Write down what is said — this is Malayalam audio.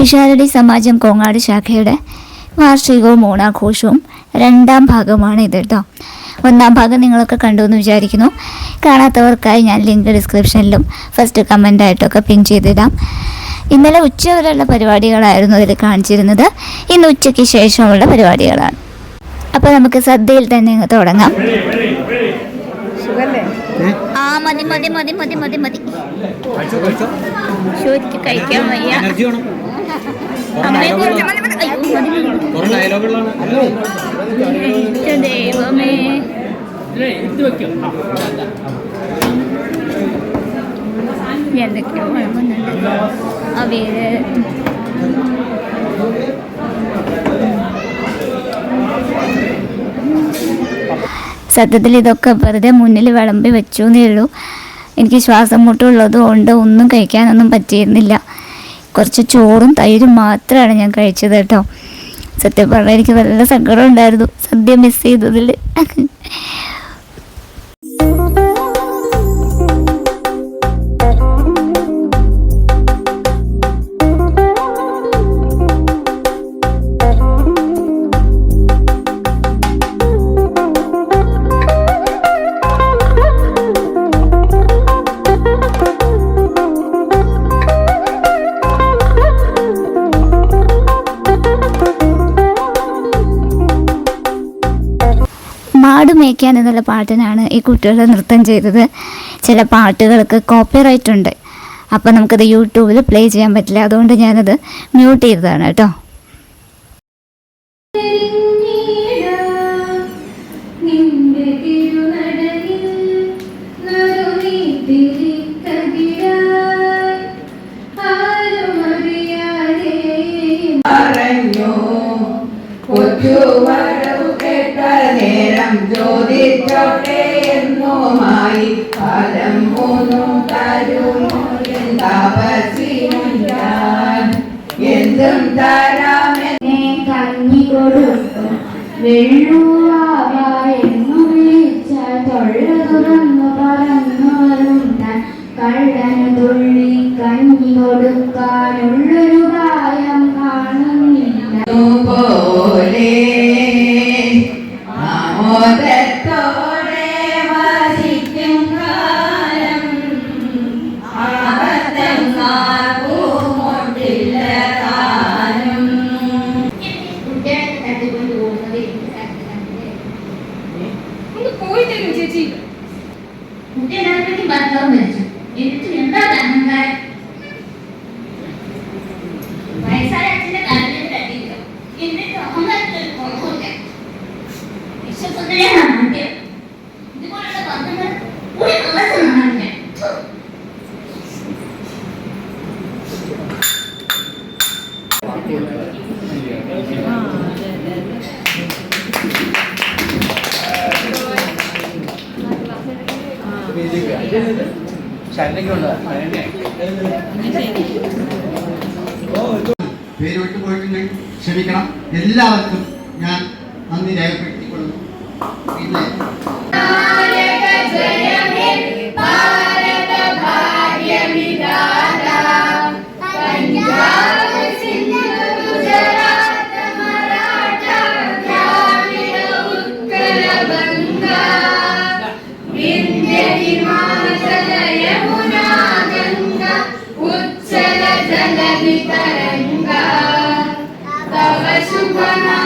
പിഷാരടി സമാജം കോങ്ങാട് ശാഖയുടെ വാർഷികവും ഓണാഘോഷവും രണ്ടാം ഭാഗമാണ് ഇത് കേട്ടോ ഒന്നാം ഭാഗം നിങ്ങളൊക്കെ കണ്ടു എന്ന് വിചാരിക്കുന്നു. കാണാത്തവർക്കായി ഞാൻ ലിങ്ക് ഡിസ്ക്രിപ്ഷനിലും ഫസ്റ്റ് കമന്റായിട്ടൊക്കെ പിൻ ചെയ്തിടാം. ഇന്നലെ ഉച്ച വരെയുള്ള പരിപാടികളായിരുന്നു അതിൽ കാണിച്ചിരുന്നത്. ഇന്ന് ഉച്ചയ്ക്ക് ശേഷമുള്ള പരിപാടികളാണ്. അപ്പോൾ നമുക്ക് സദ്യയിൽ തന്നെ തുടങ്ങാം. മതി മതി മതി മതി മതി മതി. ശരിക്ക് കഴിക്കാൻ വയ്യ. വേണം. അമ്മയെ കുറിച്ച് മതി, മതി. അയ്യോ, മതി, മതി, മതി. കുറെ ഡയലോഗുകളാണ് എന്റെ ദൈവമേ എന്തൊക്കെയോ കുഴപ്പമുണ്ട് അവയിൽ സത്യത്തിൽ ഇതൊക്കെ വെറുതെ മുന്നിൽ വിളമ്പി വെച്ചു എന്നേ ഉള്ളൂ. എനിക്ക് ശ്വാസം മുട്ടുള്ളത് കൊണ്ട് ഒന്നും കഴിക്കാനൊന്നും പറ്റിയിരുന്നില്ല. കുറച്ച് ചോറും തൈരും മാത്രമാണ് ഞാൻ കഴിച്ചത് കേട്ടോ. സത്യം പറഞ്ഞാൽ എനിക്ക് നല്ല സങ്കടം ഉണ്ടായിരുന്നു. സദ്യ മിസ് ചെയ്തതിൽ മേയ്ക്കാൻ എന്നുള്ള പാട്ടിനാണ് ഈ കുട്ടികൾ നൃത്തം ചെയ്തത്. ചില പാട്ടുകൾക്ക് കോപ്പിറൈറ്റ് ഉണ്ട്. അപ്പോൾ നമുക്കത് യൂട്യൂബിൽ പ്ലേ ചെയ്യാൻ പറ്റില്ല. അതുകൊണ്ട് ഞാനത് മ്യൂട്ട് ചെയ്തതാണ് കേട്ടോ. നിന്റെ എന്നുമായി ഫലം മൂന്നു തരുമോ തപസിനും എന്തും തരാമെന്നെ കഞ്ഞി കൊടുക്കും വെള്ളുവാവ എന്നു വിളിച്ച തൊള്ള തുറന്നു പറന്നു വരുന്ന കള്ളന് തുള്ളി കഞ്ഞി കൊടുക്കാനുള്ളൊരു പ്രായം കാണുന്നില്ല. പോലെ ആമോദത്തോടെ తెలియజేయు చేచి ఉంటే గణపతి మనలో మెచ్చు ఎందుకు ఎంత ఆనందంగా వయసారి వచ్చిన కారణం ఎందుకు అహంగా కోరుకుంటే ఇష్టం പേര് വിട്ടുപോയിട്ടുണ്ടെങ്കിൽ ക്ഷമിക്കണം. എല്ലാവർക്കും ഞാൻ നന്ദി രേഖപ്പെടുത്തിക്കൊള്ളുന്നു. Bye.